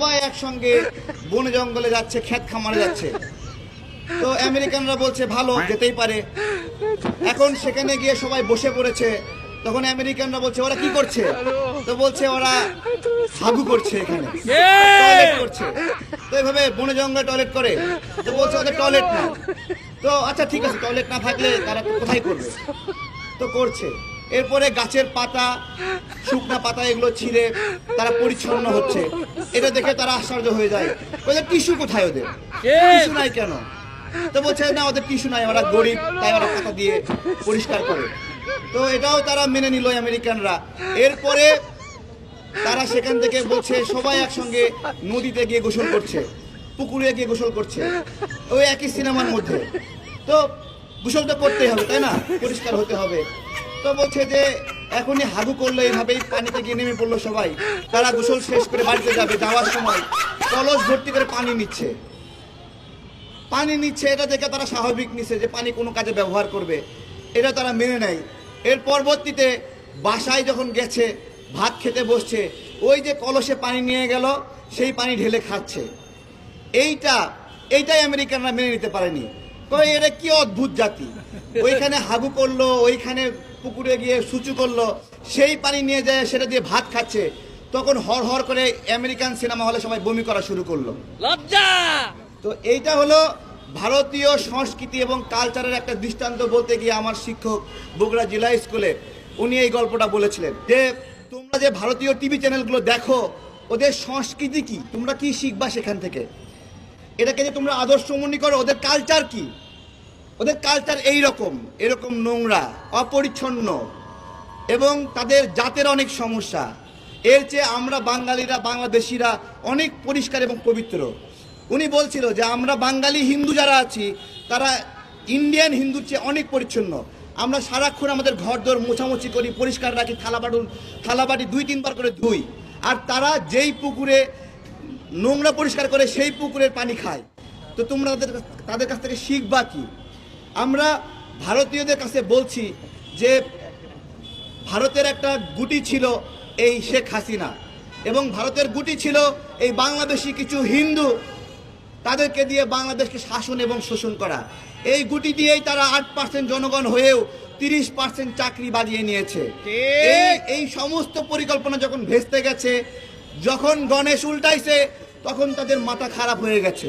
সবাই একসঙ্গে বন জঙ্গলে যাচ্ছে ক্ষেত খামারে যাচ্ছে। তো আমেরিকানরা বলছে, ভালো, যেতেই পারে। এখন সেখানে গিয়ে সবাই বসে পড়েছে। তখন আমেরিকানরা বলছে, ওরা কি করছে? তো বলছে, ওরা হাগু করছে এখানে। টয়লেট করছে। তো এভাবে বনে জঙ্গলে টয়লেট করে। তো বলছে, ওদের টয়লেট না। তো আচ্ছা ঠিক আছে টয়লেট না থাকলে তারা কোথায় করবে? তো করছে। এরপরে গাছের পাতা, শুকনা পাতা এগুলো ছিঁড়ে তারা পরিচ্ছন্ন হচ্ছে। এটা দেখে তারা আশ্চর্য হয়ে যায়। ওদের টিস্যু কোথায় ওদের? টিস্যু নাই কেন? তো বলছে না ওদের টিস্যু নাই ওরা গরিব তাই ওরা পাতা দিয়ে পরিষ্কার করে। তো এটাও তারা মেনে নিল আমেরিকানরা। এরপরে তারা সেখান থেকে বলছে সবাই একসঙ্গে নদীতে গিয়ে গোসল করছে পুকুরে গিয়ে গোসল করছে ওই একই সিনেমার মধ্যে। তো গোসল তো করতেই হবে তাই না? পরিষ্কার হতে হবে। তো বলছে যে এখনই হাগু করল এইভাবেই পানিতে গিয়ে নেমে পড়ল সবাই। তারা গোসল শেষ করে বাড়িতে যাবে, যাওয়ার সময় কলস ভর্তি করে পানি নিচ্ছে। পানি নিচ্ছে, এটা দেখে তারা স্বাভাবিক নিচ্ছে যে পানি কোনো কাজে ব্যবহার করবে। এটা তারা মেনে নেয়। এর পরবর্তীতে বাসায় যখন গেছে, ভাত খেতে বসছে, ওই যে কলসে পানি নিয়ে গেল, সেই পানি ঢেলে খাচ্ছে। এইটা, এইটাই আমেরিকানরা মেনে নিতে পারেনি। এটা কি অদ্ভুত জাতি? ওইখানে হাগু করল, ওইখানে পুকুরে গিয়ে সুচু করল সেই পানি নিয়ে যায় সেটা দিয়ে ভাত খাচ্ছে। তখন হর হর করে আমেরিকান সিনেমা হলে সবাই বমি করা শুরু করল। লজ্জা! তো এইটা হলো ভারতীয় সংস্কৃতি এবং কালচারের একটা দৃষ্টান্ত বলতে গিয়ে আমার শিক্ষক বগুড়া জেলা স্কুলে উনি এই গল্পটা বলেছিলেন। যে তোমরা যে ভারতীয় টিভি চ্যানেলগুলো দেখো ওদের সংস্কৃতি কি? তোমরা কি শিখবা সেখান থেকে? এটাকে যে তোমরা আদর্শ মনে করো ওদের কালচার কি? ওদের কালচার এই রকম এরকম নোংরা, অপরিচ্ছন্ন, এবং তাদের জাতের অনেক সমস্যা। এর চেয়ে আমরা বাঙালিরা, বাংলাদেশিরা অনেক পরিষ্কার এবং পবিত্র। উনি বলছিল যে, আমরা বাঙালি হিন্দু যারা আছি, তারা ইন্ডিয়ান হিন্দুর চেয়ে অনেক পরিচ্ছন্ন। আমরা সারাক্ষণ আমাদের ঘর দর মোছামুছি করি, পরিষ্কার রাখি, থালা বাটুন, থালা বাটি দুই, তিনবার করে ধুই। আর তারা যেই পুকুরে নোংরা পরিষ্কার করে, সেই পুকুরের পানি খায়। তো তোমরা তাদের কাছ থেকে শিখবা কি? আমরা ভারতীয়দের কাছে বলছি যে ভারতের একটা গুটি ছিল এই শেখ হাসিনা এবং ভারতের গুটি ছিল এই বাংলাদেশি কিছু হিন্দু তাদেরকে দিয়ে বাংলাদেশকে শাসন এবং শোষণ করা। এই গুটি দিয়েই তারা আট পার্সেন্ট জনগণ হয়েও তিরিশ পার্সেন্ট চাকরি বাড়িয়ে নিয়েছে। এই এই সমস্ত পরিকল্পনা যখন ভেস্তে গেছে যখন গণেশ উল্টাইছে তখন তাদের মাথা খারাপ হয়ে গেছে।